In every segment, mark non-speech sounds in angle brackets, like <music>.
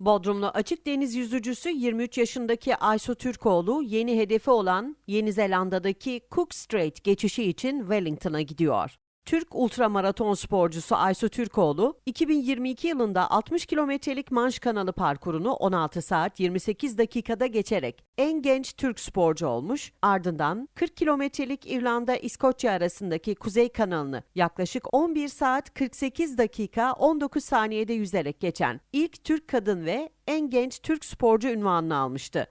Bodrumlu açık deniz yüzücüsü 23 yaşındaki Aysu Türkoğlu yeni hedefi olan Yeni Zelanda'daki Cook Strait geçişi için Wellington'a gidiyor. Türk ultramaraton sporcusu Aysu Türkoğlu, 2022 yılında 60 kilometrelik Manş Kanalı parkurunu 16 saat 28 dakikada geçerek en genç Türk sporcu olmuş, ardından 40 kilometrelik İrlanda-İskoçya arasındaki Kuzey Kanalını yaklaşık 11 saat 48 dakika 19 saniyede yüzerek geçen ilk Türk kadın ve en genç Türk sporcu ünvanını almıştı.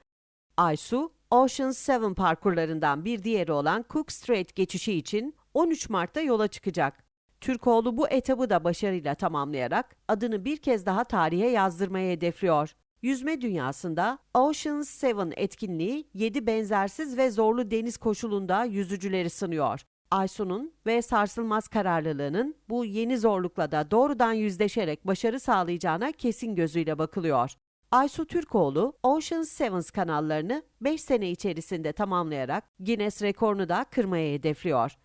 Aysu, Ocean's 7 parkurlarından bir diğeri olan Cook Strait geçişi için 13 Mart'ta yola çıkacak. Türkoğlu bu etabı da başarıyla tamamlayarak adını bir kez daha tarihe yazdırmayı hedefliyor. Yüzme dünyasında Ocean's 7 etkinliği 7 benzersiz ve zorlu deniz koşulunda yüzücüleri sınıyor. Aysu'nun ve sarsılmaz kararlılığının bu yeni zorlukla da doğrudan yüzleşerek başarı sağlayacağına kesin gözüyle bakılıyor. Aysu Türkoğlu, Ocean's Sevens kanallarını 5 sene içerisinde tamamlayarak Guinness rekorunu da kırmayı hedefliyor.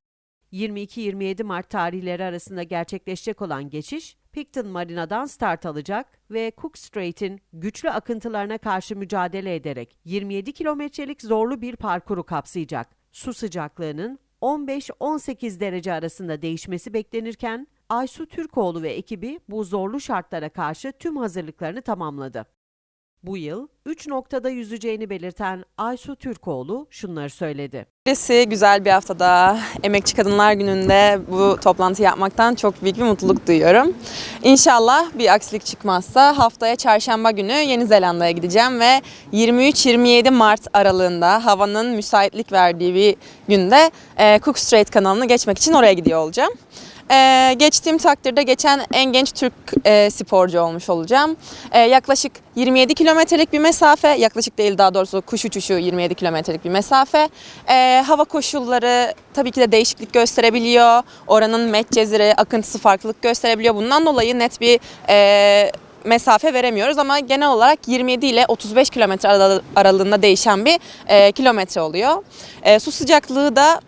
22-27 Mart tarihleri arasında gerçekleşecek olan geçiş, Picton Marina'dan start alacak ve Cook Strait'in güçlü akıntılarına karşı mücadele ederek 27 kilometrelik zorlu bir parkuru kapsayacak. Su sıcaklığının 15-18 derece arasında değişmesi beklenirken Aysu Türkoğlu ve ekibi bu zorlu şartlara karşı tüm hazırlıklarını tamamladı. Bu yıl 3 noktada yüzeceğini belirten Aysu Türkoğlu şunları söyledi. Birisi güzel bir haftada Emekçi Kadınlar Günü'nde bu toplantı yapmaktan çok büyük bir mutluluk duyuyorum. İnşallah bir aksilik çıkmazsa haftaya çarşamba günü Yeni Zelanda'ya gideceğim ve 23-27 Mart aralığında havanın müsaitlik verdiği bir günde e, Cook Strait kanalını geçmek için oraya gidiyor olacağım. Ee, geçtiğim takdirde geçen en genç Türk e, sporcu olmuş olacağım. Ee, yaklaşık 27 kilometrelik bir mesafe, yaklaşık değil daha doğrusu kuş uçuşu 27 kilometrelik bir mesafe. Ee, hava koşulları tabii ki de değişiklik gösterebiliyor. Oranın met ceziri, akıntısı farklılık gösterebiliyor. Bundan dolayı net bir e, mesafe veremiyoruz ama genel olarak 27 ile 35 kilometre ara- aralığında değişen bir e, kilometre oluyor. E, su sıcaklığı da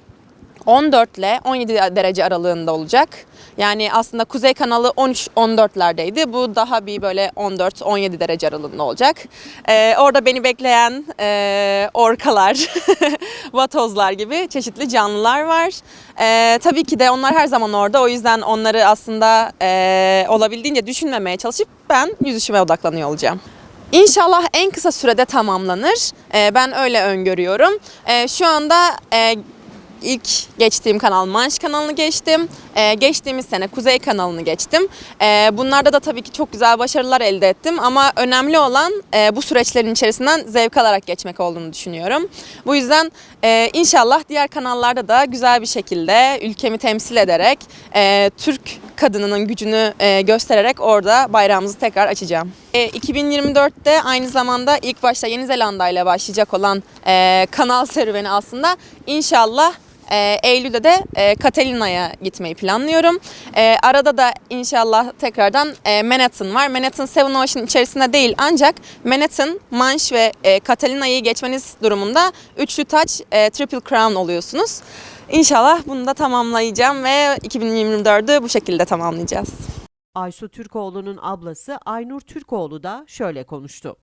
14 ile 17 derece aralığında olacak. Yani aslında Kuzey kanalı 13-14'lerdeydi. Bu daha bir böyle 14-17 derece aralığında olacak. Ee, orada beni bekleyen e, orkalar, <laughs> vatozlar gibi çeşitli canlılar var. Ee, tabii ki de onlar her zaman orada. O yüzden onları aslında e, olabildiğince düşünmemeye çalışıp ben yüzüşüme odaklanıyor olacağım. İnşallah en kısa sürede tamamlanır. Ee, ben öyle öngörüyorum. Ee, şu anda e, İlk geçtiğim kanal Manş kanalını geçtim. Ee, geçtiğimiz sene Kuzey kanalını geçtim. Ee, bunlarda da tabii ki çok güzel başarılar elde ettim ama önemli olan e, bu süreçlerin içerisinden zevk alarak geçmek olduğunu düşünüyorum. Bu yüzden e, inşallah diğer kanallarda da güzel bir şekilde ülkemi temsil ederek e, Türk kadınının gücünü e, göstererek orada bayrağımızı tekrar açacağım. E, 2024'te aynı zamanda ilk başta Yeni Zelanda ile başlayacak olan e, kanal serüveni aslında inşallah e, Eylül'de de e, Catalina'ya gitmeyi planlıyorum. E, arada da inşallah tekrardan e, Manhattan var. Manhattan Seven Ocean içerisinde değil ancak Manhattan, Manş ve e, Catalina'yı geçmeniz durumunda üçlü taç e, Triple Crown oluyorsunuz. İnşallah bunu da tamamlayacağım ve 2024'ü bu şekilde tamamlayacağız. Aysu Türkoğlu'nun ablası Aynur Türkoğlu da şöyle konuştu.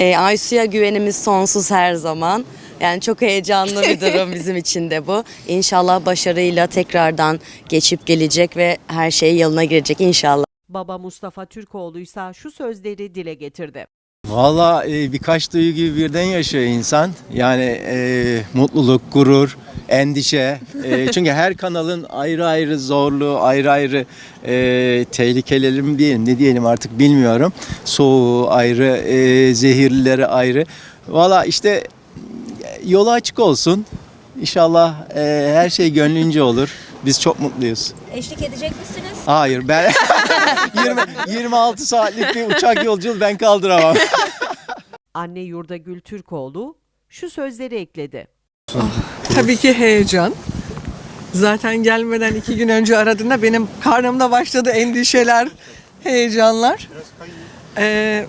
E, Aysu'ya güvenimiz sonsuz her zaman. Yani çok heyecanlı bir durum <laughs> bizim için de bu. İnşallah başarıyla tekrardan geçip gelecek ve her şey yoluna girecek inşallah. Baba Mustafa Türkoğlu ise şu sözleri dile getirdi. Valla e, birkaç duygu gibi birden yaşıyor insan. Yani e, mutluluk, gurur, endişe. E, <laughs> çünkü her kanalın ayrı ayrı zorluğu, ayrı ayrı e, tehlikeleri mi diyelim, ne diyelim artık bilmiyorum. Soğuğu ayrı, e, zehirlileri ayrı. Valla işte yolu açık olsun. İnşallah e, her şey gönlünce olur. Biz çok mutluyuz. Eşlik edecek misiniz? Hayır ben <laughs> 20, 26 saatlik bir uçak yolculuğu ben kaldıramam. <laughs> Anne Yurdagül Türkoğlu şu sözleri ekledi. Tabii ki heyecan. Zaten gelmeden iki gün önce aradığında benim karnımda başladı endişeler, heyecanlar. Ee,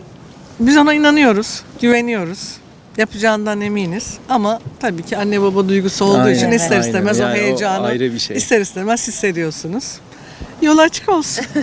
biz ona inanıyoruz, güveniyoruz. Yapacağından eminiz. Ama tabii ki anne baba duygusu olduğu Aynen, için ister aynen. istemez Yani o o heyecanı ayrı bir şey. ister istemez hissediyorsunuz. Yol açık olsun. <laughs>